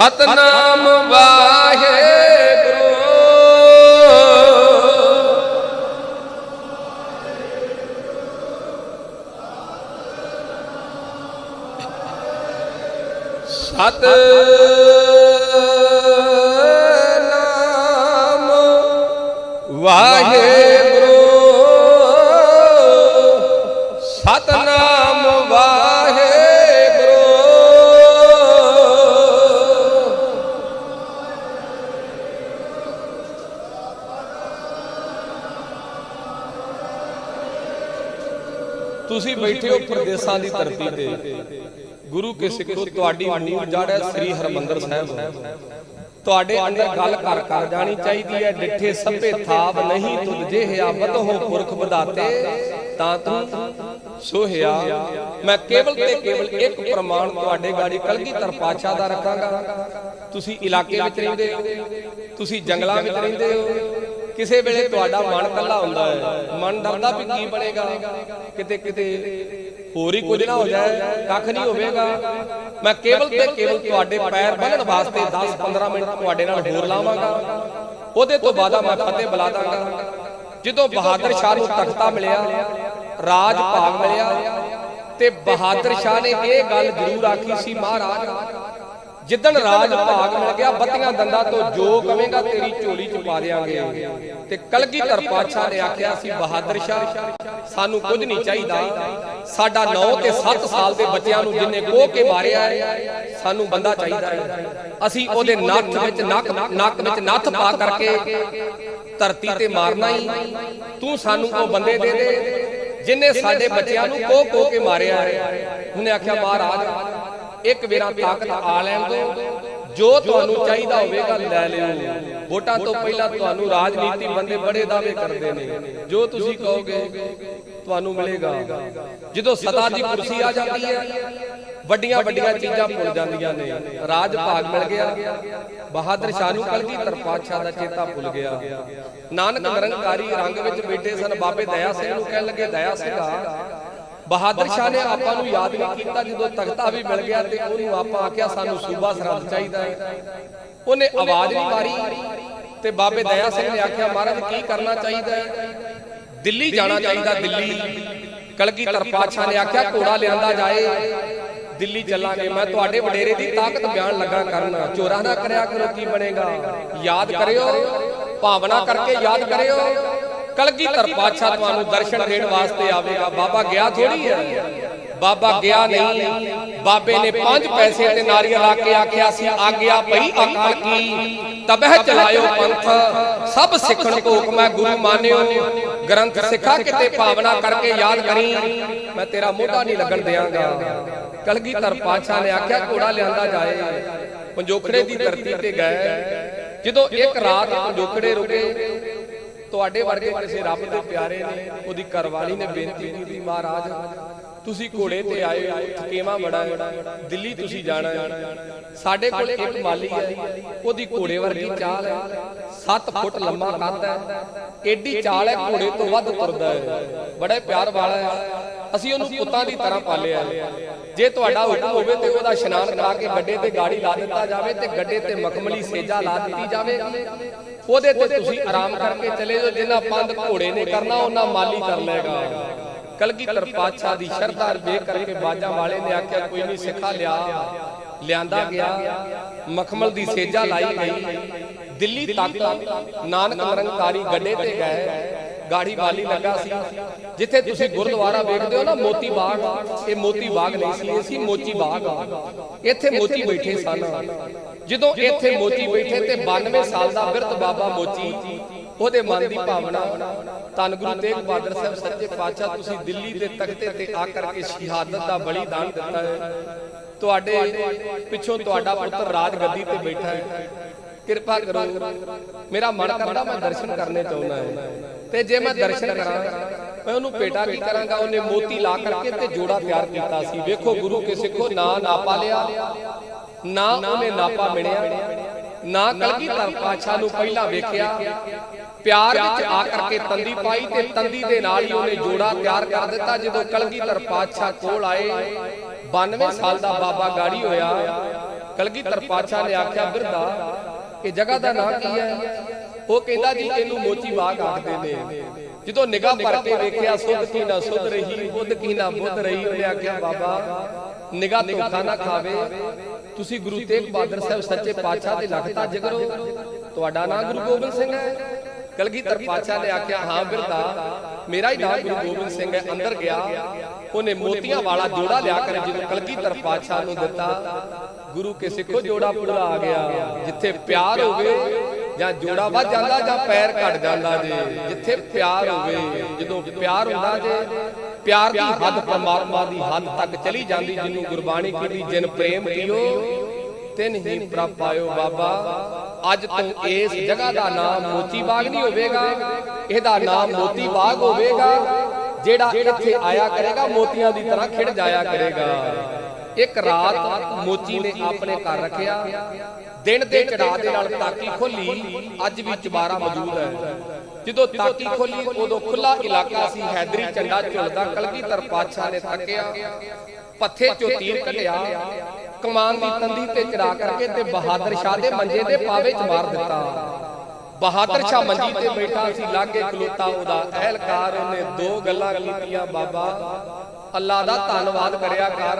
ਸਤਨਾਮ ਵਾਹਿਗੁਰੂ। ਸਤ ਨਾਮ ਵਾਹਿਗੁਰੂ। ਤੁਸੀਂ ਬੈਠੇ ਹੋ ਪ੍ਰਦੇਸਾਂ ਦੀ ਧਰਤੀ ਤੇ। ਗੁਰੂ ਕੇ ਸਿੱਖੋ, ਤੁਹਾਡੀ ਮੂਲ ਜੜ ਹੈ, ਸ੍ਰੀ ਹਰਮੰਦਰ ਸਾਹਿਬ। ਤੁਹਾਡੇ ਅੰਦਰ ਗੱਲ ਕਰ ਕਰ ਜਾਣੀ ਚਾਹੀਦੀ ਹੈ, ਡਿੱਠੇ ਸਭੇ ਥਾਪ ਨਹੀਂ ਤੁਧ ਜਿਹਿਆ ਵਧੋ ਪੁਰਖ ਵਧਾਤੇ। ਤਾਂ ਤੂੰ ਸੋਹਿਆ ਮੈਂ ਕੇਵਲ ਤੇ ਕੇਵਲ ਇੱਕ ਪ੍ਰਮਾਣ ਤੁਹਾਡੇ ਗਾੜੀ ਕਲਗੀਧਰ ਪਾਤਸ਼ਾਹ ਦਾ ਰੱਖਾਂਗਾ। ਤੁਸੀਂ ਇਲਾਕੇ ਵਿੱਚ ਰਹਿੰਦੇ ਹੋ, ਤੁਸੀਂ ਜੰਗਲਾਂ ਵਿੱਚ ਰਹਿੰਦੇ ਹੋ ਕਿਸੇ ਵੇਲੇ ਤੁਹਾਡਾ ਮਨ ਕੱਲਾ ਹੁੰਦਾ ਹੈ। ਮਨ ਡਰਦਾ ਵੀ ਕੀ ਬਣੇਗਾ। ਕਿਤੇ ਕਿਤੇ ਹੋਰ ਹੀ ਕੁਝ ਨਾ ਹੋ ਜਾਏ, ਕੱਖ ਨਹੀਂ ਹੋਵੇਗਾ। ਮੈਂ ਕੇਵਲ ਤੇ ਕੇਵਲ ਤੁਹਾਡੇ ਪੈਰ ਬੰਨਣ ਵਾਸਤੇ 10-15 ਮਿੰਟ ਤੁਹਾਡੇ ਨਾਲ ਹੋਰ ਲਾਵਾਂਗਾ। ਉਹਦੇ ਤੋਂ ਬਾਅਦ ਮੈਂ ਫਤਿਹ ਬੁਲਾ ਦਾਂਗਾ। ਜਦੋਂ ਬਹਾਦਰ ਸ਼ਾਹ ਨੂੰ ਤਖਤਾ ਮਿਲਿਆ, ਰਾਜ ਭਾਗ ਮਿਲਿਆ, ਤੇ ਬਹਾਦਰ ਸ਼ਾਹ ਨੇ ਇਹ ਗੱਲ ਜ਼ਰੂਰ ਆਖੀ ਸੀ, ਮਹਾਰਾਜ ਜਿੱਦਣ ਰਾਜ ਭਾਗ ਮਿਲ ਗਿਆ ਬੱਤੀਆਂ ਦੰਦਾਂ ਤੋਂ ਜੋ ਕਵੇਂਗਾ ਤੇਰੀ ਝੋਲੀ ਚ ਪਾ ਦੇਾਂਗੇ ਤੇ ਕਲਗੀਧਰ ਪਾਤਸ਼ਾਹ ਨੇ ਆਖਿਆ ਸੀ ਬਹਾਦਰ ਸ਼ਾਹ। ਸਾਨੂੰ ਕੁਝ ਨਹੀਂ ਚਾਹੀਦਾ। ਸਾਡਾ 9 ਤੇ 7 ਸਾਲ ਦੇ ਬੱਚਿਆਂ ਨੂੰ ਜਿੰਨੇ ਕੋਹ ਕੇ ਮਾਰਿਆ ਹੈ ਸਾਨੂੰ ਬੰਦਾ ਚਾਹੀਦਾ ਹੈ। ਅਸੀਂ ਉਹਦੇ ਨੱਥ ਵਿੱਚ ਨੱਕ ਨੱਕ ਵਿੱਚ ਨੱਥ ਪਾ ਕਰਕੇ ਧਰਤੀ ਤੇ ਮਾਰਨਾ ਹੀ। ਤੂੰ ਸਾਨੂੰ ਉਹ ਬੰਦੇ ਦੇ ਦੇ। ਜਿਨੇ ਸਾਡੇ ਬੱਚਿਆਂ ਨੂੰ ਕੋਹ ਕੋਹ ਕੇ ਮਾਰਿਆ ਹੈ। ਉਹਨੇ ਆਖਿਆ ਮਹਾਰਾਜ ਇੱਕ ਵੇਰਾ ਤਾਕਤ ਆ ਲੈਣ ਦਿਓ ਜੋ ਤੁਹਾਨੂੰ ਚਾਹੀਦਾ ਹੋਵੇਗਾ ਲੈ ਲਿਓ। ਵੋਟਾਂ ਤੋਂ ਪਹਿਲਾਂ ਤੁਹਾਨੂੰ ਰਾਜਨੀਤੀ ਬੰਦੇ ਬੜੇ ਦਾਅਵੇ ਕਰਦੇ ਨੇ। ਜੋ ਤੁਸੀਂ ਕਹੋਗੇ, ਤੁਹਾਨੂੰ ਮਿਲੇਗਾ। ਜਦੋਂ ਸਤਾ ਦੀ ਕੁਰਸੀ ਆ ਜਾਂਦੀ ਹੈ ਵੱਡੀਆਂ ਵੱਡੀਆਂ ਚੀਜ਼ਾਂ ਭੁੱਲ ਜਾਂਦੀਆਂ ਨੇ। ਰਾਜ ਭਾਗ ਮਿਲ ਗਿਆ। ਬਹਾਦਰ ਸ਼ਾਹ ਨੂੰ ਕਲਗੀਧਰ ਪਾਤਸ਼ਾਹ ਦਾ ਚੇਤਾ ਭੁੱਲ ਗਿਆ। ਨਾਨਕ ਨਿਰੰਕਾਰੀ ਰੰਗ ਵਿੱਚ ਬੈਠੇ ਸਨ ਬਾਬੇ ਦਇਆ ਸਿੰਘ ਨੂੰ ਕਹਿਣ ਲੱਗੇ, ਦਇਆ ਸਿੰਘਾ ਬਹਾਦਰ ਸ਼ਾਹ ਨੇ ਆਪਾਂ ਨੂੰ ਯਾਦ ਵੀ ਕੀਤਾ ਜਦੋਂ ਤਖਤਾ ਵੀ ਮਿਲ ਗਿਆ ਤੇ ਉਹਨੂੰ ਆਪਾਂ ਆਖਿਆ ਸਾਨੂੰ ਸੂਬਾ ਸਰਹੰਦ ਚਾਹੀਦਾ ਹੈ। ਉਹਨੇ ਆਵਾਜ਼ ਵੀ ਮਾਰੀ ਤੇ ਬਾਬੇ ਦਇਆ ਸਿੰਘ ਨੇ ਆਖਿਆ, ਮਹਾਰਾਜ, ਕੀ ਕਰਨਾ ਚਾਹੀਦਾ ਹੈ? ਦਿੱਲੀ ਜਾਣਾ ਚਾਹੀਦਾ, ਦਿੱਲੀ। ਕਲਗੀਧਰ ਪਾਤਸ਼ਾਹ ਨੇ ਆਖਿਆ, ਘੋੜਾ ਲਿਆਂਦਾ ਜਾਏ, ਦਿੱਲੀ ਚੱਲਾਂਗੇ। ਮੈਂ ਤੁਹਾਡੇ ਵਡੇਰੇ ਦੀ ਤਾਕਤ ਬਿਆਨ ਲੱਗਾ ਕਰਨਾ। ਚੋਰਾ ਨਾ ਕਰਿਆ ਕਰੋ, ਕੀ ਬਣੇਗਾ? ਯਾਦ ਕਰਿਓ, ਭਾਵਨਾ ਕਰਕੇ ਯਾਦ ਕਰਿਓ। ਕਲਗੀਧਰ ਪਾਤਸ਼ਾਹ ਤੁਹਾਨੂੰ ਦਰਸ਼ਨ ਦੇਣ ਵਾਸਤੇ ਆਵੇਗਾ। ਬਾਬਾ ਗਿਆ ਥੋੜੀ ਹੈ ਬਾਬਾ ਗਿਆ ਨਹੀਂ। ਬਾਬੇ ਨੇ ਪੰਜ ਪੈਸੇ ਤੇ ਨਾਰੀਅਲ ਲਾ ਕੇ ਆਖਿਆ ਸੀ ਆਗਿਆ ਪਈ ਅਕਾਲ ਕੀ? ਤਬਹਿ ਚਲਾਇਓ ਪੰਥ। ਸਭ ਸਿੱਖਣ ਕੋ ਹੁਕਮ ਹੈ ਗੁਰੂ ਮਾਨਿਓ। ਗ੍ਰੰਥ ਸਿੱਖਾ ਕਿਤੇ ਭਾਵਨਾ ਕਰਕੇ ਯਾਦ ਕਰੀ। ਮੈਂ ਤੇਰਾ ਮੋਢਾ ਨਹੀਂ ਲੱਗਣ ਦਿਆਂਗਾ। ਕਲਗੀਧਰ ਪਾਤਸ਼ਾਹ ਨੇ ਆਖਿਆ ਘੋੜਾ ਲਿਆਂਦਾ ਜਾਏ। ਪੰਜੋਖੜੇ ਦੀ ਧਰਤੀ ਤੇ ਗਏ। ਜਦੋਂ ਇੱਕ ਰਾਤ ਪੰਜੋਖੜੇ ਰੁਕੇ ਤੁਹਾਡੇ ਵਰਗੇ ਕਿਸੇ ਰੱਬ ਦੇ ਪਿਆਰੇ ਨੇ ਉਹਦੀ ਘਰਵਾਲੀ ਨੇ ਬੇਨਤੀ ਕੀਤੀ, ਮਹਾਰਾਜ, ਤੁਸੀਂ ਘੋੜੇ ਤੇ ਆਏ ਹੋ ਥਕੇਵਾ ਬੜਾ ਹੈ, ਦਿੱਲੀ ਤੁਸੀਂ ਜਾਣਾ ਹੈ। ਸਾਡੇ ਕੋਲ ਇੱਕ ਮਾਲੀ ਹੈ, ਉਹਦੀ ਘੋੜੇ ਵਰਗੀ ਚਾਲ ਹੈ। 7 ਫੁੱਟ ਲੰਮਾ ਕੱਦ ਹੈ, ਏਡੀ ਚਾਲ ਹੈ, ਘੋੜੇ ਤੋਂ ਵੱਧ ਤੁਰਦਾ ਹੈ। ਬੜਾ ਪਿਆਰ ਵਾਲਾ ਹੈ। ਅਸੀਂ ਉਹਨੂੰ ਪੁੱਤਾਂ ਦੀ ਤਰ੍ਹਾਂ ਪਾਲਿਆ ਹੈ। ਜੇ ਤੁਹਾਡਾ ਹੁਕਮ ਹੋਵੇ ਤੇ ਉਹਦਾ ਇਸ਼ਨਾਨ ਕਰਾ ਕੇ ਗੱਡੇ ਤੇ ਗਾੜੀ ਲਾ ਦਿੱਤਾ ਜਾਵੇ ਤੇ ਗੱਡੇ ਤੇ ਮਖਮਲੀ ਸੇਜਾ ਲਾ ਦਿੱਤੀ ਜਾਵੇ। ਉਹਦੇ ਤੇ ਤੁਸੀਂ ਆਰਾਮ ਕਰਕੇ ਚਲੇ ਜਾਓ, ਜਿੰਨਾ ਪੰਧ ਘੋੜੇ ਨੇ ਕਰਨਾ ਉਹਨਾਂ ਮਾਲੀ ਕਰ ਲਏਗਾ। ਕਲਗੀਧਰ ਪਾਤਸ਼ਾਹ ਦੀ ਸ਼ਰਧਾ ਵੇਖ ਕਰਕੇ ਬਾਜਾ ਵਾਲੇ ਨੇ ਆਖਿਆ, ਕੋਈ ਨਹੀਂ ਸਿੱਖਾ ਲਿਆ। ਲਿਆਂਦਾ ਗਿਆ। ਮਖਮਲ ਦੀ ਸੇਜਾ ਲਾਈ ਗਈ। ਦਿੱਲੀ ਤੱਕ ਨਾਨਕ ਨਿਰੰਕਾਰੀ ਗੱਡੇ ਤੇ ਗਏ। ਗਾੜੀ ਵਾਲੀ ਲੱਗਾ ਸੀ। ਜਿੱਥੇ ਤੁਸੀਂ ਗੁਰਦੁਆਰਾ ਵੇਖਦੇ ਹੋ ਨਾ ਮੋਤੀ ਬਾਗ। ਇਹ ਮੋਤੀ ਬਾਗ ਨਹੀਂ ਸੀ ਇਹ ਸੀ ਮੋਚੀ ਬਾਗ। ਇੱਥੇ ਮੋਚੀ ਬੈਠੇ ਸਨ। ਜਦੋਂ ਇੱਥੇ ਮੋਚੀ ਬੈਠੇ ਤੇ 92 ਸਾਲ ਦਾ ਬਿਰਧ ਬਾਬਾ ਮੋਚੀ ਉਹਦੇ ਮਨ ਦੀ ਭਾਵਨਾ ਧੰਨ ਗੁਰੂ ਤੇਗ ਬਹਾਦਰ ਸਾਹਿਬ ਸੱਚੇ ਪਾਤਸ਼ਾਹ ਤੁਸੀਂ ਦਿੱਲੀ ਦੇ ਤਖਤੇ ਤੇ ਆ ਕਰਕੇ ਸ਼ਹਾਦਤ ਦਾ ਬਲੀਦਾਨ ਦਿੱਤਾ ਹੈ। ਤੁਹਾਡੇ ਪਿੱਛੋਂ ਤੁਹਾਡਾ ਪੁੱਤਰ ਰਾਜ ਗੱਦੀ ਤੇ ਬੈਠਾ ਹੈ। ਕਿਰਪਾ ਕਰੋ। ਮੇਰਾ ਮਨ ਕਰਦਾ ਮੈਂ ਦਰਸ਼ਨ ਕਰਨੇ ਚਾਹੁੰਦਾ ਹਾਂ। ਤੇ ਜੇ ਮੈਂ ਦਰਸ਼ਨ ਕਰਾਂ ਮੈਂ ਉਹਨੂੰ ਭੇਟਾ ਕੀ ਕਰਾਂਗਾ, ਉਹਨੇ ਮੋਤੀ ਲਾ ਕਰਕੇ ਤੇ ਜੋੜਾ ਤਿਆਰ ਕੀਤਾ ਸੀ। ਵੇਖੋ ਗੁਰੂ ਕੇ ਸਿੱਖੋ, ਨਾ ਨਾਪਾ ਲਿਆ, ਨਾ ਉਹਨੇ ਨਾਪਾ ਮਿਣਿਆ, ਨਾ ਕਲਗੀਧਰ ਪਾਤਸ਼ਾਹ ਨੂੰ ਪਹਿਲਾਂ ਵੇਖਿਆ। ਪਿਆਰ ਵਿੱਚ ਆ ਕਰਕੇ ਤੰਦੀ ਪਾਈ ਤੇ ਤੰਦੀ ਦੇ ਨਾਲ ਹੀ ਉਹਨੇ ਜੋੜਾ ਤਿਆਰ ਕਰ ਦਿੱਤਾ। ਜਦੋਂ ਕਲਗੀਧਰ ਪਾਤਸ਼ਾਹ ਕੋਲ ਆਏ 92 ਸਾਲ ਦਾ ਬਾਬਾ ਗਾੜੀ ਹੋਇਆ। ਕਲਗੀਧਰ ਪਾਤਸ਼ਾਹ ਨੇ ਆਖਿਆ ਬਿਰਦਾ ਇਹ ਜਗ੍ਹਾ ਦਾ ਨਾਂ ਕੀ ਹੈ? ਉਹ ਕਹਿੰਦਾ ਜੀ ਇਹਨੂੰ ਮੋਚੀ ਬਾਗ ਆਖਦੇ ਨੇ। ਜਦੋਂ ਨਿਗਾਹ ਭਰ ਕੇ ਵੇਖਿਆ, ਸੁਧ ਕੀ ਨਾ ਸੁਧ ਰਹੀ, ਬੁੱਧ ਕੀ ਨਾ ਬੁੱਧ ਰਹੀ, ਉਹਨੇ ਆਖਿਆ, ਬਾਬਾ, ਨਿਗਾਹ ਧੋਖਾ ਨਾ ਖਾਵੇ। ਤੁਸੀਂ ਗੁਰੂ ਤੇਗ ਬਹਾਦਰ ਸਾਹਿਬ ਸੱਚੇ ਪਾਤਸ਼ਾਹ ਦੇ ਲਖਤਾ ਜਿਗਰੋ ਤੁਹਾਡਾ ਨਾਮ ਗੁਰੂ ਗੋਬਿੰਦ ਸਿੰਘ ਹੈ। ਕਲਗੀਧਰ ਪਾਤਸ਼ਾਹ ਨੇ ਆਖਿਆ, ਹਾਂ ਬਿਰਦਾ, ਮੇਰਾ ਹੀ ਨਾਮ ਗੁਰੂ ਗੋਬਿੰਦ ਸਿੰਘ ਹੈ। ਅੰਦਰ ਗਿਆ। ਉਹਨੇ ਮੋਤੀਆਂ ਵਾਲਾ ਜੋੜਾ ਲਿਆ ਕਰ ਜਦੋਂ ਕਲਗੀਧਰ ਪਾਤਸ਼ਾਹ ਨੂੰ ਦਿੱਤਾ। ਗੁਰੂ ਕੇ ਸਿੱਖੋ ਜੋੜਾ ਪੂਰਾ ਆ ਗਿਆ। ਜਿੱਥੇ ਪਿਆਰ ਹੋਵੇ ਜਾਂ ਜੋੜਾ ਵੱਧ ਜਾਂਦਾ ਜਾਂ ਪੈਰ ਘਟ ਜਾਂਦਾ ਜੇ, ਜਿੱਥੇ ਪਿਆਰ ਹੋਵੇ, ਜਦੋਂ ਪਿਆਰ ਹੁੰਦਾ ਜੇ, ਪਿਆਰ ਦੀ ਹੱਦ ਪਰਮਾਤਮਾ ਦੀ ਹੱਦ ਤੱਕ ਚਲੀ ਜਾਂਦੀ, ਜਿਹਨੂੰ ਗੁਰਬਾਣੀ ਕਹਿੰਦੀ ਜਿਨ ਪ੍ਰੇਮ ਕੀਓ, ਤਿਨ ਹੀ ਪ੍ਰਭ ਪਾਇਓ ਬਾਬਾ। ਅੱਜ ਤੋਂ ਇਸ ਜਗ੍ਹਾ ਦਾ ਨਾਮ ਮੋਤੀ ਬਾਗ ਨਹੀਂ ਹੋਵੇਗਾ। ਇਹਦਾ ਨਾਮ ਮੋਤੀ ਬਾਗ ਹੋਵੇਗਾ, ਜਿਹੜਾ ਇੱਥੇ ਆਇਆ ਕਰੇਗਾ, ਮੋਤੀਆਂ ਦੀ ਤਰ੍ਹਾਂ ਖਿੜ ਜਾਇਆ ਕਰੇਗਾ। ਇੱਕ ਰਾਤ ਮੋਚੀ ਨੇ ਆਪਣੇ ਘਰ ਰੱਖਿਆ। ਦਿਨ ਦੇ ਚੜਾ ਦੇ ਨਾਲ ਤਾਕੀ ਖੋਲੀ। ਅੱਜ ਵੀ ਚਬਾਰਾ ਮੌਜੂਦ ਹੈ। ਜਦੋਂ ਤਾਕੀ ਖੋਲੀ, ਉਦੋਂ ਖੁੱਲਾ ਇਲਾਕਾ ਸੀ। ਹੈਦਰੀ ਝੰਡਾ ਝੁਲਦਾ ਕਲਗੀਧਰ ਪਾਤਸ਼ਾਹ ਨੇ ਤੱਕਿਆ ਪੱਥੇ ਚੋਂ ਤੀਰ ਕੱਢਿਆ। ਕਮਾਨ ਦੀ ਤੰਦੀ ਤੇ ਚੜਾ ਕਰਕੇ ਤੇ ਬਹਾਦਰ ਸ਼ਾਹ ਦੇ ਮੰਜੇ ਦੇ ਪਾਵੇ ਚ ਮਾਰ ਦਿੱਤਾ। ਬਹਾਦਰ ਸ਼ਾਹ ਮੰਜੀ ਤੇ ਬੈਠਾ ਸੀ। ਲਾਗੇ ਖਲੋਤਾ ਉਹਦਾ ਅਹਿਲਕਾਰ। ਉਹਨੇ ਦੋ ਗੱਲਾਂ ਕੀਤੀਆਂ, ਬਾਬਾ ਅੱਲਾ ਦਾ ਧੰਨਵਾਦ ਕਰਿਆ ਕਰ।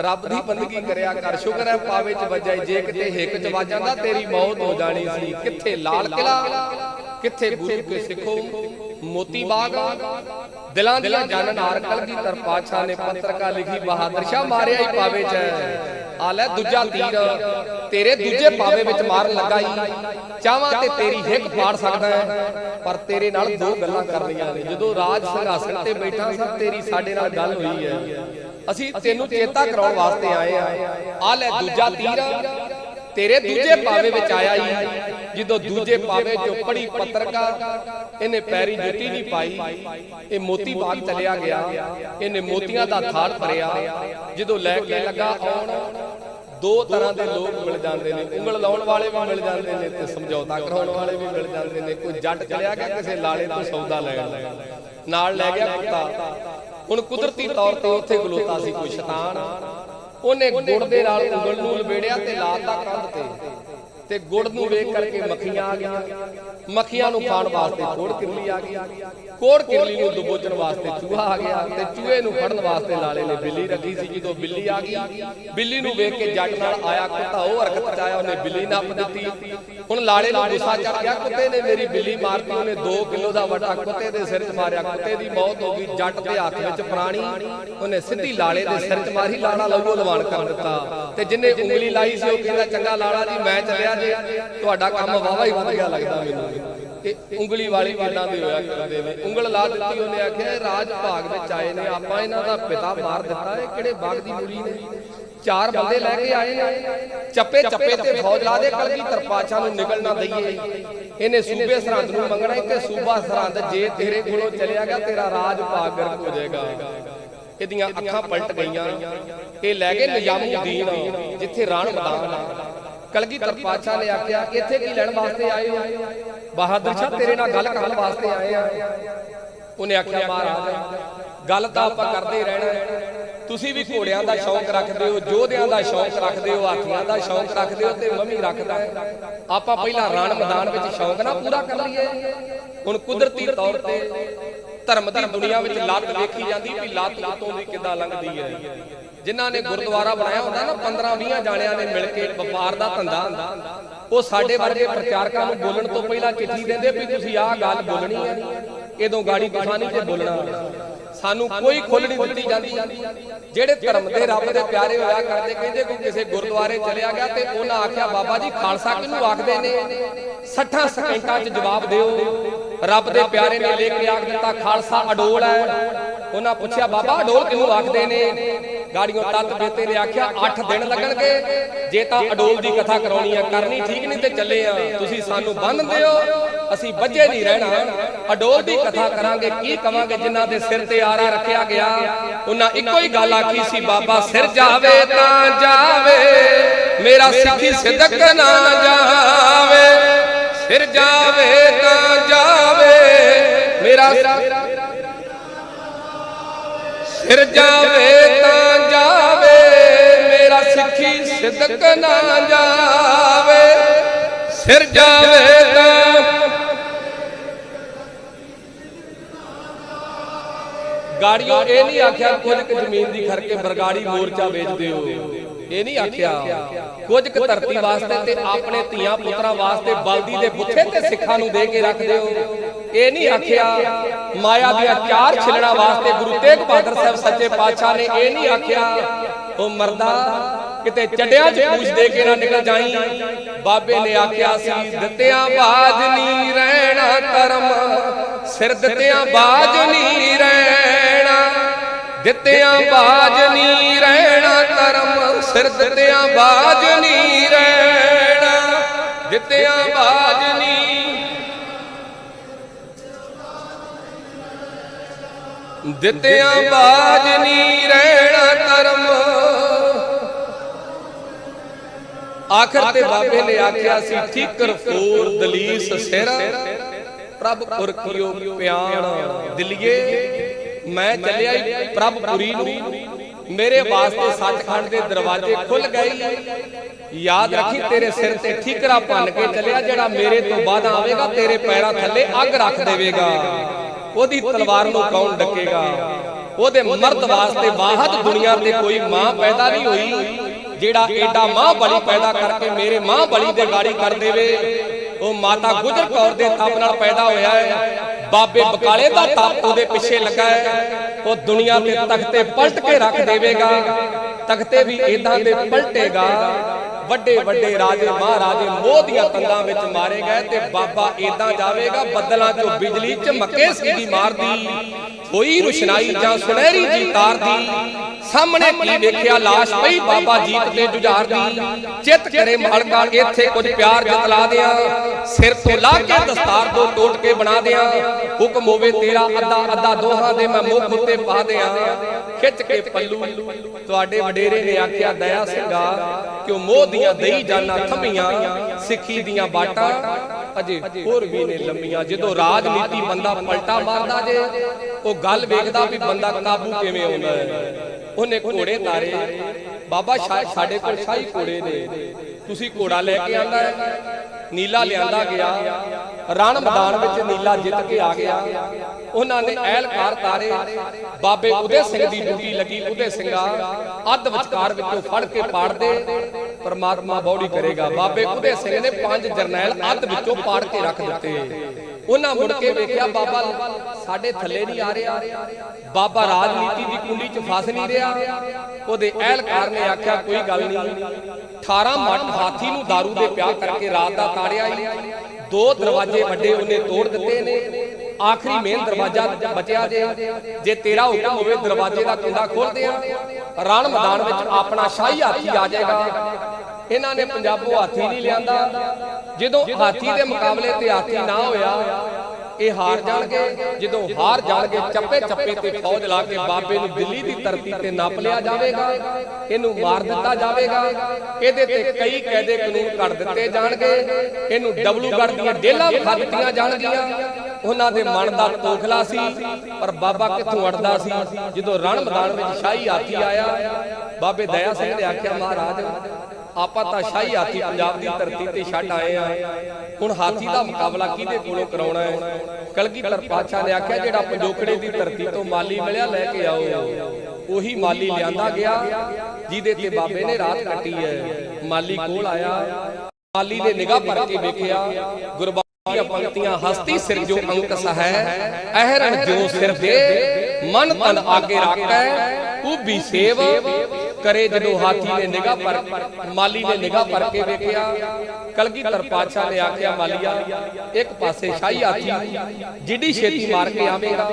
ਰੱਬ ਦੀ ਬੰਦਗੀ ਕਰਿਆ ਕਰ। ਸ਼ੁਕਰ ਹੈ ਪਾਵੇ ਚ ਵੱਜਾ ਜੇ ਕਿਤੇ ਹਿੱਕ ਚ ਵੱਜ ਜਾਂਦਾ, ਤੇਰੀ ਮੌਤ ਹੋ ਜਾਣੀ ਸੀ। ਕਿੱਥੇ ਲਾਲ ਕਿਲਾ ਕਿੱਥੇ ਗੁਰੂ ਕੇ ਸਿੱਖੋ? ਮੋਤੀ ਬਾਗ, ਦਿਲਾਂ ਦੀਆਂ ਜਾਨਨ ਹਾਰ ਕਲਗੀਧਰ ਪਾਤਸ਼ਾਹ ਨੇ ਪੱਤਰਕਾ ਲਿਖੀ ਬਹਾਦਰ ਸ਼ਾਹ ਮਾਰਿਆ ਹੀ ਪਾਵੇ ਚ। ਆ ਲੈ ਦੂਜਾ ਤੀਰ, ਤੇਰੇ ਦੂਜੇ ਪਾਵੇ ਵਿੱਚ ਮਾਰਨ ਲੱਗਾ ਹੀ ਚਾਹਾਂ ਤੇ ਤੇਰੀ ਹਿੱਕ ਫਾੜ ਸਕਦਾ ਹੈ, ਪਰ ਤੇਰੇ ਨਾਲ ਦੋ ਗੱਲਾਂ ਕਰਨੀਆਂ ਨੇ। ਜਦੋਂ ਰਾਜ ਸਿੰਘਾਸਣ ਤੇ ਬੈਠਾ ਸਭ ਤੇਰੀ ਸਾਡੇ ਨਾਲ ਗੱਲ ਹੋਈ ਹੈ। ਅਸੀਂ ਤੈਨੂੰ ਚੇਤਾ ਕਰਾਉਣ ਵਾਸਤੇ ਆਏ ਆ ਆ ਲੈ ਦੂਜਾ ਤੀਰ, ਤੇਰੇ ਦੂਜੇ ਪਾਵੇ ਵਿੱਚ ਆਇਆ ਹੀ ਜਦੋਂ ਦੂਜੇ ਪਾਵੇ ਚੋਂ ਪੜੀ ਪੱਤਰਕਾਰ ਇਹਨੇ ਪੈਰੀ ਜੁੱਤੀ ਨਹੀਂ ਪਾਈ ਇਹ ਮੋਤੀ ਬਾਗ ਚਲਿਆ ਗਿਆ। ਇਹਨੇ ਮੋਤੀਆਂ ਦਾ ਥਾਲ ਭਰਿਆ। ਜਦੋਂ ਲੈ ਕੇ ਲੱਗਾ ਆਉਣ ਦੋ ਤਰ੍ਹਾਂ ਦੇ ਲੋਕ ਮਿਲ ਜਾਂਦੇ ਨੇ। ਉਂਗਲ ਲਾਉਣ ਵਾਲੇ ਵੀ ਮਿਲ ਜਾਂਦੇ ਨੇ ਤੇ ਸਮਝੌਤਾ ਕਰਾਉਣ ਵਾਲੇ ਵੀ ਮਿਲ ਜਾਂਦੇ ਨੇ। ਕੋਈ ਜੱਟ ਚਲਿਆ ਗਿਆ ਕਿਸੇ ਲਾਲੇ ਤੋਂ ਸੌਦਾ ਲੈਣ ਨਾਲ ਲੈ ਗਿਆ ਕੁੱਤਾ। ਹੁਣ ਕੁਦਰਤੀ ਤੌਰ ਤੇ ਉੱਥੇ ਗਲੋਤਾ ਸੀ ਕੋਈ ਸ਼ੈਤਾਨ। ਉਹਨੇ ਗੁੜ ਦੇ ਨਾਲ ਉਂਗਲ ਨੂੰ ਲਬੇੜਿਆ ਤੇ। ਲਾਤਾ ਕੰਧ ਤੇ। ਤੇ ਗੁੜ ਨੂੰ ਵੇਖ ਕਰਕੇ ਮੱਖੀਆਂ ਆ ਗਈਆਂ। ਮੱਖੀਆਂ ਨੂੰ ਖਾਣ ਵਾਸਤੇ ਗੁੜ ਕਿਰਲੀ ਆ ਗਈ। ਕੋੜ ਕਿਰਲੀ ਨੂੰ ਦਬੋਚਣ ਵਾਸਤੇ ਚੂਹਾ ਆ ਗਿਆ ਤੇ ਚੂਹੇ ਨੂੰ ਫੜਨ ਵਾਸਤੇ ਲਾਲੇ ਨੇ ਬਿੱਲੀ ਰੱਖੀ ਸੀ। ਜਦੋਂ ਬਿੱਲੀ ਆ ਗਈ, ਬਿੱਲੀ ਨੂੰ ਵੇਖ ਕੇ ਜੱਟ ਨਾਲ ਆਇਆ ਕੁੱਤਾ, ਉਹ ਹਰਕਤ ਚ ਆਇਆ ਉਹਨੇ ਬਿੱਲੀ ਨੱਪ ਦਿੱਤੀ। ਹੁਣ ਲਾਲੇ ਨੂੰ ਗੁੱਸਾ ਚੜ ਗਿਆ, ਕੁੱਤੇ ਨੇ ਮੇਰੀ ਬਿੱਲੀ ਮਾਰਤੀ, ਉਹਨੇ 2 ਕਿਲੋ ਦਾ ਵੱਡਾ ਕੁੱਤੇ ਦੇ ਸਿਰ 'ਚ ਮਾਰਿਆ। ਕੁੱਤੇ ਦੀ ਮੌਤ ਹੋ ਗਈ, ਜੱਟ ਦੇ ਹੱਥ ਵਿੱਚ ਪ੍ਰਾਣੀ, ਉਹਨੇ ਸਿੱਧੀ ਲਾਲੇ ਦੇ ਸਿਰ 'ਚ ਮਾਰੀ, ਲਾਲਾ ਲਹੂ ਲਵਾਨ ਕਰ ਦਿੱਤਾ। ਤੇ ਜਿੰਨੇ ਉਂਗਲੀ ਲਾਈ ਸੀ, ਉਹ ਕਹਿੰਦਾ, ਚੰਗਾ ਲਾਲਾ ਜੀ, ਮੈਂ ਚੱਲਿਆ ਜੇ, ਤੁਹਾਡਾ ਕੰਮ ਵਾਵਾ ਹੀ ਵਧੀਆ ਲੱਗਦਾ ਮੈਨੂੰ। ਇਹ ਉਂਗਲੀ ਵਾਲੀ ਕਿੱਦਾਂ ਦੇ ਹੋਇਆ ਕਰਦੇ ਨੇ ਉਂਗਲ ਲਾ ਦਿੱਤੀ ਉਹਨੇ, ਆਖਿਆ ਰਾਜ ਭਾਗ ਵਿੱਚ ਆਏ ਨੇ, ਆਪਾਂ ਇਹਨਾਂ ਦਾ ਪਿਤਾ ਮਾਰ ਦਿੱਤਾ ਇਹ ਕਿਹੜੇ ਬਾਗ ਦੀ ਮੂਲੀ ਨੇ? ਚਾਰ ਬੰਦੇ ਲੈ ਕੇ ਆਏ ਨੇ। ਚੱਪੇ ਚੱਪੇ ਤੇ ਫੌਜ ਲਾ ਦੇ ਕਲਗੀ ਤਰਪਾਛਾ ਨੂੰ ਨਿਕਲਣਾ ਦਈਏ। ਇਹਨੇ ਸੂਬੇ ਸਰਹੰਦ ਨੂੰ ਮੰਗਣਾ ਕਿ ਸੂਬਾ ਸਰਹੰਦ ਜੇ ਤੇਰੇ ਕੋਲੋਂ ਚਲਿਆ ਗਿਆ, ਤੇਰਾ ਰਾਜ ਭਾਗ ਗਰਕ ਹੋ ਜਾਏਗਾ। ਇਹਦੀਆਂ ਅੱਖਾਂ ਪਲਟ ਗਈਆਂ। ਇਹ ਲੈ ਗਏ ਨਿਜ਼ਾਮੁਦੀਨ ਜਿੱਥੇ ਰਾਣ ਮੈਦਾਨ ਆ ਕਲਗੀ ਨੇ ਆਖਿਆ ਇੱਥੇ ਕੀ ਲੈਣ ਵਾਸਤੇ ਆਏ ਹੋ? ਬਹਾਦਰ ਸ਼ਾਹ, ਤੇਰੇ ਨਾਲ ਗੱਲ ਕਰਨ ਵਾਸਤੇ ਆਏ ਆ। ਉਹਨੇ ਆਖਿਆ, ਮਹਾਰਾਜ, ਗੱਲ ਤਾਂ ਆਪਾਂ ਕਰਦੇ ਰਹਿਣਾ। ਤੁਸੀਂ ਵੀ ਘੋੜਿਆਂ ਦਾ ਸ਼ੌਂਕ ਰੱਖਦੇ ਹੋ ਯੋਧਿਆਂ ਦਾ ਸ਼ੌਂਕ ਰੱਖਦੇ ਹੋ, ਹਾਥੀਆਂ ਦਾ ਸ਼ੌਂਕ ਰੱਖਦੇ ਹੋ ਤੇ ਮੰਮੀ ਰੱਖਦਾ ਆਪਾਂ ਪਹਿਲਾਂ ਰਾਣ ਮੈਦਾਨ ਵਿੱਚ ਸ਼ੌਂਕ ਨਾ ਪੂਰਾ ਕਰ ਲਈਏ। ਹੁਣ ਕੁਦਰਤੀ ਤੌਰ ਤੇ ਧਰਮ ਦੀ ਦੁਨੀਆ ਵਿੱਚ ਲੱਤ ਵੇਖੀ ਜਾਂਦੀ ਵੀ ਲੱਤ ਉਤੋਂ ਦੀ ਕਿੱਦਾਂ ਲੰਘਦੀ ਹੈ। ਜਿਨ੍ਹਾਂ ਨੇ ਗੁਰਦੁਆਰਾ ਬਣਾਇਆ ਹੁੰਦਾ ਨਾ 15 20 ਜਾਣਿਆਂ ਨੇ ਮਿਲ ਕੇ ਵਪਾਰ ਦਾ ਧੰਦਾ। ਉਹ ਸਾਡੇ ਵਰਗੇ ਪ੍ਰਚਾਰਕਾਂ ਨੂੰ ਬੋਲਣ ਤੋਂ ਪਹਿਲਾਂ ਚਿੱਠੀ ਦਿੰਦੇ ਵੀ ਤੁਸੀਂ ਆਹ ਗੱਲ ਬੋਲਣੀ ਹੈ ਇਦੋਂ ਗਾੜੀ ਤੁਸਾਂ ਤੇ ਬੋਲਣਾ। ਸਾਨੂੰ ਕੋਈ ਖੁੱਲ ਨਹੀਂ ਦਿੱਤੀ ਜਾਂਦੀ। ਜਿਹੜੇ ਧਰਮ ਦੇ ਰੱਬ ਦੇ ਪਿਆਰੇ ਹੋਇਆ ਕਰਦੇ, ਕਹਿੰਦੇ ਕੋਈ ਕਿਸੇ ਗੁਰਦੁਆਰੇ ਚਲਿਆ ਗਿਆ ਤੇ ਉਹਨਾਂ ਆਖਿਆ, ਬਾਬਾ ਜੀ, ਖਾਲਸਾ ਕਿਹਨੂੰ ਆਖਦੇ ਨੇ? 60 ਸਕਿੰਟਾਂ 'ਚ ਜਵਾਬ ਦਿਓ। ਰੱਬ ਦੇ ਪਿਆਰੇ ਨੇ ਲੈ ਕੇ ਆਖ ਦਿੱਤਾ, ਖਾਲਸਾ ਅਡੋਲ ਹੈ। ਉਹਨਾਂ ਪੁੱਛਿਆ, ਬਾਬਾ, ਅਡੋਲ ਕਿਹਨੂੰ ਆਖਦੇ ਨੇ? ਗਾੜੀਆਂ ਤੱਤ ਬੇਤੇ ਨੇ ਆਖਿਆ 8 ਦਿਨ ਲੱਗਣਗੇ। ਜੇ ਤਾਂ ਅਡੋਲ ਦੀ ਕਥਾ ਕਰਾਉਣੀ ਆ, ਕਰਨੀ ਠੀਕ ਨਹੀਂ ਤੇ ਚੱਲੇ ਆ। ਤੁਸੀਂ ਸਾਨੂੰ ਬੰਨ ਦਿਓ, ਅਸੀਂ ਬੱਝੇ ਨਹੀਂ ਰਹਿਣਾ। ਅਡੋਲ ਦੀ ਕਥਾ ਕਰਾਂਗੇ, ਕੀ ਕਵਾਂਗੇ, ਜਿਨ੍ਹਾਂ ਦੇ ਸਿਰ ਤੇ ਆਰਾ ਰੱਖਿਆ ਗਿਆ। ਉਹਨਾਂ ਇੱਕੋ ਹੀ ਗੱਲ ਆਖੀ ਸੀ, ਬਾਬਾ ਸਿਰ ਜਾਵੇ ਤਾਂ ਜਾਵੇ। ਮੇਰਾ ਸਿੱਖੀ ਸਿੱਧਕ ਨਾ ਜਾਵੇ। ਸਿਰ ਜਾਵੇ ਤਾਂ ਜਾਵੇ। ਮੇਰਾ ਸਿਰ ਜਾਵੇ ਸਿੱਖੀ ਸਿਦਕ ਨਾ ਜਾਵੇ, ਸਿਰ ਜਾਵੇ ਤਾਂ। ਗਾੜੀਆਂ ਇਹ ਨਹੀਂ ਆਖਿਆ ਕੁਝ ਕੁ ਜ਼ਮੀਨ ਦੀ ਖਰਕੇ ਬਰਗਾੜੀ ਮੋਰਚਾ ਵੇਚ ਦਿਓ। ਇਹ ਨਹੀਂ ਆਖਿਆ। ਕੁਝ ਕੁ ਧਰਤੀ ਵਾਸਤੇ ਤੇ ਆਪਣੇ ਧੀਆਂ ਪੁੱਤਰਾਂ ਵਾਸਤੇ ਬਲਦੀ ਦੇ ਬੁੱਥੇ ਤੇ ਸਿੱਖਾਂ ਨੂੰ ਦੇ ਕੇ ਰੱਖਦੇ ਹੋ ਇਹ ਨਹੀਂ ਆਖਿਆ। ਮਾਇਆ ਦੀਆਂ ਚਾਰ ਛਿਲਣਾ ਵਾਸਤੇ ਗੁਰੂ ਤੇਗ ਬਹਾਦਰ ਸਾਹਿਬ ਸੱਚੇ ਪਾਤਸ਼ਾਹ ਨੇ ਇਹ ਨਹੀਂ ਆਖਿਆ। ਉਹ ਮਰਦਾ। ਕਿਤੇ ਚੱਡਿਆਂ 'ਚ ਪੂਛ ਦੇ ਕੇ ਨਾ ਨਿਕਲ ਜਾਈ। ਬਾਬੇ ਨੇ ਆਖਿਆ ਸੀ, ਦਿੱਤਿਆਂ ਬਾਜ ਨਹੀਂ ਰਹਿਣਾ ਕਰਮ ਸਿਰ ਦਿੱਤਿਆਂ ਬਾਜ ਨਹੀਂ ਰਹਿਣਾ। ਦਿੱਤਿਆਂ ਬਾਜ ਨਹੀਂ ਰਹਿਣਾ ਕਰਮ ਸਿਰ ਦਿੱਤਿਆਂ ਬਾਜ ਨਹੀਂ ਰਹਿਣਾ। ਦਿੱਤਿਆਂ ਬਾਜ ਨਹੀਂ ਦਿੱਤਿਆਂ ਬਾਜ ਨਹੀਂ ਰਹਿਣਾ। ਆਖਰ ਤੇ ਬਾਬੇ ਨੇ ਆਖਿਆ ਸੀ ਠੀਕਰ ਫੋਰ ਦਲੀਸ ਸਿਰ ਪ੍ਰਭ ਪੁਰ ਕੀਓ ਪਿਆਣ ਦਿਲਿਏ। ਮੈਂ ਚੱਲਿਆ ਈ ਪ੍ਰਭ ਪੁਰੀ ਨੂੰ। ਮੇਰੇ ਵਾਸਤੇ ਸੱਚਖੰਡ ਦੇ ਦਰਵਾਜ਼ੇ ਖੁੱਲ ਗਏ। ਯਾਦ ਰੱਖੀ ਤੇਰੇ ਸਿਰ ਤੇ ਠੀਕਰਾ ਭੰਨ ਕੇ ਚੱਲਿਆ ਜਿਹੜਾ ਮੇਰੇ ਤੋਂ ਬਾਅਦ ਆਵੇਗਾ ਤੇਰੇ ਪੈਰਾਂ ਥੱਲੇ ਅੱਗ ਰੱਖ ਦੇਵੇਗਾ। ਉਹਦੀ ਤਲਵਾਰ ਨੂੰ ਕੌਣ ਡੱਕੇਗਾ? ਉਹਦੇ ਮਰਦ ਵਾਸਤੇ ਬਾਹਦ ਦੁਨੀਆ ਤੇ ਕੋਈ ਮਾਂ ਪੈਦਾ ਨਹੀਂ ਹੋਈ। ਜਿਹੜਾ ਏਡਾ ਮਾਂ ਬਲੀ ਪੈਦਾ ਕਰਕੇ ਮੇਰੇ ਮਾਂ ਬਲੀ ਦੇ ਗਾੜੀ ਕਰ ਦੇਵੇ, ਉਹ ਮਾਤਾ ਗੁਜਰ ਕੌਰ ਦੇ ਤਪ ਨਾਲ ਪੈਦਾ ਹੋਇਆ ਹੈ। ਬਾਬੇ ਬਕਾਲੇ ਦਾ ਤਪ ਉਹਦੇ ਪਿੱਛੇ ਲੱਗਾ ਹੈ। ਉਹ ਦੁਨੀਆ ਦੇ ਤਖਤੇ ਪਲਟ ਕੇ ਰੱਖ ਦੇਵੇਗਾ। ਤਖਤੇ ਵੀ ਇਦਾਂ ਦੇ ਪਲਟੇਗਾ। ਵੱਡੇ ਵੱਡੇ ਰਾਜੇ, ਮਹਾਰਾਜੇ ਮੋਹ ਦੀਆਂ ਤੰਦਾਂ ਵਿੱਚ ਮਾਰੇ ਗਏ ਤੇ ਬਾਬਾ ਇਦਾਂ ਜਾਵੇਗਾ, ਬੱਦਲਾਂ 'ਚੋਂ ਬਿਜਲੀ ਝਮਕੇ ਸਿੱਧੀ ਮਾਰਦੀ। ਹੋਈ ਰੁਸ਼ਨਾਈ ਜਾਂ ਸੁਨਹਿਰੀ ਜੀ ਤਾਰਦੀ ਸਾਹਮਣੇ ਕੀ ਵੇਖਿਆ ਲਾਸ਼ ਪਈ ਬਾਬਾ ਜੀਤ ਤੇ ਜੁਝਾਰਦੀ ਚਿੱਤ ਕਰੇ ਮਾਲਕਾ ਇੱਥੇ ਕੁਝ ਪਿਆਰ ਜਤਲਾ ਦਿਆਂ। ਸਿਰ ਤੋਂ ਲਾ ਕੇ ਦਸਤਾਰ ਤੋਂ ਟੋਟ ਕੇ ਬਣਾ ਦਿਆਂ। ਹੁਕਮ ਹੋਵੇ ਤੇਰਾ ਅੱਧਾ ਅੱਧਾ ਦੋਹਾਂ ਦੇ ਮੈਂ ਮੁੱਖ ਉੱਤੇ ਪਾ ਦਿਆਂ। ਖਿੱਚ ਕੇ ਪੱਲੂ। ਤੁਹਾਡੇ ਵਡੇਰੇ ਨੇ ਆਖਿਆ ਦਇਆ ਸਿੰਘਾ ਕਿ ਉਹ ਮੋਹ ਦੀਆਂ ਦਈ ਜਾਨਾਂ ਥੰਮੀਆਂ ਸਿੱਖੀ ਦੀਆਂ ਬਾਟਾਂ। ਅਜੇ ਹੋਰ ਵੀ ਨੇ ਲੰਮੀਆਂ। ਜਦੋਂ ਰਾਜਨੀਤੀ ਬੰਦਾ ਪਲਟਾ ਮਾਰਦਾ ਜੇ, ਉਹ ਗੱਲ ਵੇਖਦਾ ਵੀ ਬੰਦਾ ਕਾਬੂ ਕਿਵੇਂ ਆਉਂਦਾ ਹੈ। ਉਹਨੇ ਘੋੜੇ ਤਾਰੇ। ਬਾਬਾ ਸਾਡੇ ਕੋਲ ਸ਼ਾਹੀ ਘੋੜੇ ਨੇ। ਤੁਸੀਂ ਘੋੜਾ ਲੈ ਕੇ ਆਂਦਾ ਨੀਲਾ ਲਿਆਂਦਾ ਗਿਆ। ਰਣ ਮੈਦਾਨ ਵਿੱਚ ਨੀਲਾ ਜਿੱਤ ਕੇ ਆ ਗਿਆ। ਉਹਨਾਂ ਨੇ ਐਲਕਾਰ ਤਾਰੇ। ਬਾਬੇ ਉਦੇ ਸਿੰਘ ਦੀ ਡਿਊਟੀ ਲੱਗੀ। ਉਦੇ ਸਿੰਘਾ ਅੱਧ ਵਿਚਕਾਰ ਵਿੱਚੋਂ ਫੜ ਕੇ ਪਾੜ ਦੇ। ਪਰਮਾਤਮਾ ਬੌੜੀ ਕਰੇਗਾ। ਬਾਬੇ ਉਦੇ ਸਿੰਘ ਨੇ ਪੰਜ ਜਰਨੈਲ ਅੱਧ ਵਿੱਚੋਂ ਪਾੜ ਕੇ ਰੱਖ ਦਿੱਤੇ। ਉਹਨਾਂ ਮੁੜ ਕੇ ਵੇਖਿਆ, ਬਾਬਾ ਸਾਡੇ ਥੱਲੇ ਨਹੀਂ ਆ ਰਿਹਾ। ਬਾਬਾ ਰਾਜਨੀਤੀ ਦੀ ਕੁੰਡੀ 'ਚ ਫਸ ਨਹੀਂ ਰਿਹਾ। ਉਹਦੇ ਅਹਿਲਕਾਰ ਨੇ ਆਖਿਆ, ਕੋਈ ਗੱਲ ਨਹੀਂ। 18 ਮੱਟ ਹਾਥੀ ਨੂੰ दारू ਦੇ ਪਿਆ ਕਰਕੇ ਰਾਤ ਦਾ ਤਾੜਿਆ ਹੀ। ਦੋ ਦਰਵਾਜ਼ੇ ਵੱਡੇ ਉਹਨੇ ਤੋੜ ਦਿੱਤੇ ਨੇ। ਆਖਰੀ ਮੇਨ ਦਰਵਾਜ਼ਾ ਬਚਿਆ ਜੇ ਜੇ ਤੇਰਾ ਹੁਕਮ ਹੋਵੇ, ਦਰਵਾਜ਼ੇ ਦਾ ਕੁੰਡਾ ਖੋਲਦੇ ਆ। ਰਣ ਮੈਦਾਨ ਵਿੱਚ ਆਪਣਾ ਸ਼ਾਹੀ ਹਾਥੀ ਆ ਜਾਏਗਾ। ਇਹਨਾਂ ਨੇ ਪੰਜਾਬੋਂ ਹਾਥੀ ਨਹੀਂ ਲਿਆਂਦਾ। ਜਦੋਂ ਹਾਥੀ ਦੇ ਮੁਕਾਬਲੇ ਤੇ ਹਾਥੀ ਨਾ ਹੋਇਆ ਇਹ ਹਾਰ ਜਾਣਗੇ। ਜਦੋਂ ਹਾਰ ਜਾਣਗੇ, ਚੱਪੇ ਚੱਪੇ ਤੇ ਫੌਜ ਲਾ ਕੇ ਬਾਬੇ ਨੂੰ ਦਿੱਲੀ ਦੀ ਧਰਤੀ ਤੇ ਨੱਪ ਲਿਆ ਜਾਵੇਗਾ, ਇਹਨੂੰ ਮਾਰ ਦਿੱਤਾ ਜਾਵੇਗਾ। ਇਹਦੇ ਤੇ ਕਈ ਕਾਇਦੇ ਕਾਨੂੰਨ ਕੱਢ ਦਿੱਤੇ ਜਾਣਗੇ। ਇਹਨੂੰ ਡਬਲੂਗੜ੍ਹ ਦੀਆਂ ਡੇਲਾਂ ਵਿਖਾ ਦਿੱਤੀਆਂ ਜਾਣਗੀਆਂ। ਉਹਨਾਂ ਦੇ ਮਨ ਦਾ ਤੋਖਲਾ ਸੀ, ਪਰ ਬਾਬਾ ਕਿੱਥੋਂ ਅੜਦਾ ਸੀ? ਜਦੋਂ ਰਣ ਮੈਦਾਨ ਵਿੱਚ ਸ਼ਾਹੀ ਹਾਥੀ ਆਇਆ, ਬਾਬੇ ਦਇਆ ਸਿੰਘ ਨੇ ਆਖਿਆ, ਮਹਾਰਾਜ ਆਪਾਂ ਤਾਂ ਸ਼ਾਹੀ ਹਾਥੀ ਪੰਜਾਬ ਦੀ ਧਰਤੀ ਤੇ ਛੱਡ ਆਏ ਆ। ਹੁਣ ਹਾਥੀ ਦਾ ਮੁਕਾਬਲਾ ਕਿਹਦੇ ਕੋਲੋਂ ਕਰਾਉਣਾ ਹੈ? ਕਲਗੀਧਰ ਪਾਤਸ਼ਾਹ ਨੇ ਆਖਿਆ, ਜਿਹੜਾ ਪੰਜੋਖੜੇ ਦੀ ਧਰਤੀ ਤੋਂ ਮਾਲੀ ਮਿਲਿਆ, ਲੈ ਕੇ ਆਓ। ਉਹੀ ਮਾਲੀ ਲਿਆਂਦਾ ਗਿਆ, ਜਿਹਦੇ ਤੇ ਬਾਬੇ ਨੇ ਰਾਤ ਕੱਟੀ ਹੈ। ਮਾਲੀ ਕੋਲ ਆਇਆ। ਮਾਲੀ ਨੇ ਨਿਗਾਹ ਭਰ ਕੇ ਵੇਖਿਆ, ਗੁਰਬਾਣੀ ਦੀਆਂ ਪੰਕਤੀਆਂ ਹਸਤੀ ਸਿਰ ਜੋ ਅੰਕ ਸਹੈ ਅਹਰਣ ਜੋ ਸਿਰ ਦੇ, ਮਨ ਤਨ ਆਗੇ ਰੱਖੈ ਉਬੀ ਸੇਵ ਕਰੇ ਜਦੋਂ ਹਾਥੀ ਨੇ ਨਿਗਾਹ ਪਰ ਮਾਲੀ ਨੇ ਨਿਗਾਹ ਪਰ ਕੇ ਵੇਖਿਆ। ਕਲਗੀਧਰ ਪਾਤਸ਼ਾਹ ਨੇ ਆਖਿਆ, ਮਾਲੀਆ, ਇੱਕ ਪਾਸੇ ਸ਼ਾਹੀ ਹਾਥੀ ਜਿੱਡੀ ਛੇਤੀ ਮਾਰ ਕੇ ਆਵੇਗਾ,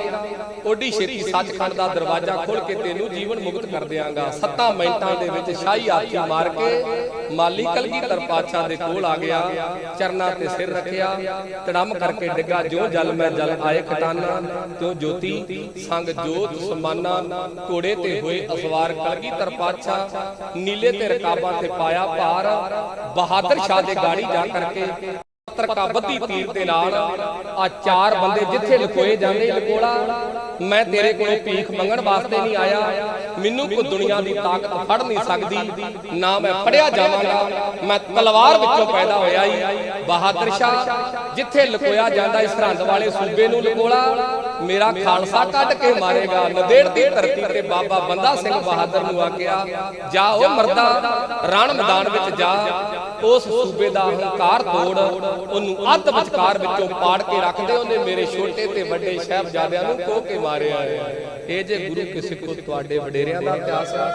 ਓਡੀ ਛੇਤੀ ਸੱਚਖੰਡ ਦਾ ਦਰਵਾਜ਼ਾ ਖੋਲ ਕੇ ਤੈਨੂੰ ਜੀਵਨ ਮੁਕਤ ਕਰ ਦਿਆਂਗਾ। ਸੱਤਾਂ ਮਿੰਟਾਂ ਦੇ ਵਿੱਚ ਸ਼ਾਹੀ ਹਾਥੀ ਮਾਰ ਕੇ ਮਾਲੀ ਕਲਗੀਧਰ ਪਾਤਸ਼ਾਹ ਦੇ ਕੋਲ ਆ ਗਿਆ, ਚਰਨਾਂ ਤੇ ਸਿਰ ਰੱਖਿਆ, ਤੜਮ ਕਰਕੇ ਡਿੱਗਾ, ਜੋ ਜਲ ਮੈਂ ਜਲ ਆਏ ਖਟਾਨਾ ਤਿਉ ਜੋਤੀ, ਸੰਗ ਜੋਤ ਸਮਾਨਾ, ਘੋੜੇ ਤੇ ਹੋਏ ਅਸਵਾਰ। ਕਲਗੀਧਰ ਪਾਤਸ਼ਾਹ ਨੀਲੇ ਤੇ ਰਕਾਬਾਂ ਤੇ ਪਾਇਆ ਭਾਰ ਬਹਾਦਰ ਸ਼ਾਹ ਦੇ ਗਾੜੀ ਜਾ ਕਰਕੇ। ਪੱਤਰ ਕਾ ਬੱਧੀ ਤੀਰ ਦੇ ਨਾਲ ਆ ਚਾਰ ਬੰਦੇ ਜਿੱਥੇ ਲਕੋਏ ਜਾਂਦੇ ਲਕੋਲਾ ਮੈਂ ਤੇਰੇ ਕੋਲੋਂ ਭੀਖ ਮੰਗਣ ਵਾਸਤੇ ਨਹੀਂ ਆਇਆ। ਮੈਨੂੰ ਕੋ ਦੁਨੀਆ ਦੀ ਤਾਕਤ ਫੜ ਨਹੀਂ ਸਕਦੀ। ਨਾ ਮੈਂ ਫੜਿਆ ਜਾਵਾਂਗਾ ਮੈਂ ਤਲਵਾਰ ਵਿੱਚੋਂ ਪੈਦਾ ਹੋਇਆ ਹੀ ਬਹਾਦਰ ਸ਼ਾਹ ਜਿੱਥੇ ਲਕੋਇਆ ਜਾਂਦਾ ਇਸ ਸਰਹੰਦ ਵਾਲੇ ਸੂਬੇ ਨੂੰ ਲਕੋਲਾ। ਮੇਰਾ ਖਾਲਸਾ ਕੱਢ ਕੇ ਮਾਰੇਗਾ। ਨਦੇੜ ਦੀ ਧਰਤੀ ਤੇ ਬਾਬਾ ਬੰਦਾ ਸਿੰਘ ਬਹਾਦਰ ਨੂੰ ਆਖਿਆ ਜਾ ਉਹ ਮਰਦਾ ਰਣ ਮੈਦਾਨ ਵਿੱਚ ਜਾ। ਉਸ ਸੂਬੇ ਦਾ ਹੰਕਾਰ ਤੋੜ, ਉਹਨੂੰ ਅੱਧ ਵਿਚਕਾਰ ਵਿੱਚੋਂ ਪਾੜ ਕੇ ਰੱਖ ਉਹਨੇ ਮੇਰੇ ਛੋਟੇ ਤੇ ਵੱਡੇ ਸਾਹਿਬਜ਼ਾਦਿਆਂ ਨੂੰ ਖੋ ਕੇ ਮਾਰਿਆ ਹੈ। ਇਹ ਜੇ ਗੁਰੂ ਕੇ ਸਿੱਖੋ ਤੁਹਾਡੇ ਵਡੇਰਿਆਂ ਦਾ ਇਤਿਹਾਸ ਹੈ।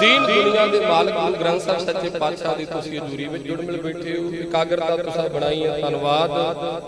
ਦੀਨ ਦੁਨੀਆ ਦੇ ਮਾਲਕ ਗੁਰੂ ਗ੍ਰੰਥ ਸਾਹਿਬ ਸੱਚੇ ਪਾਤਸ਼ਾਹ ਦੀ ਤੁਸੀਂ ਹਜ਼ੂਰੀ ਵਿੱਚ ਜੁੜ ਮਿਲ ਬੈਠੇ ਹੋ। ਇਕਾਗਰਤਾ ਤੁਸੀਂ ਬਣਾਈ ਹੈ। ਧੰਨਵਾਦ।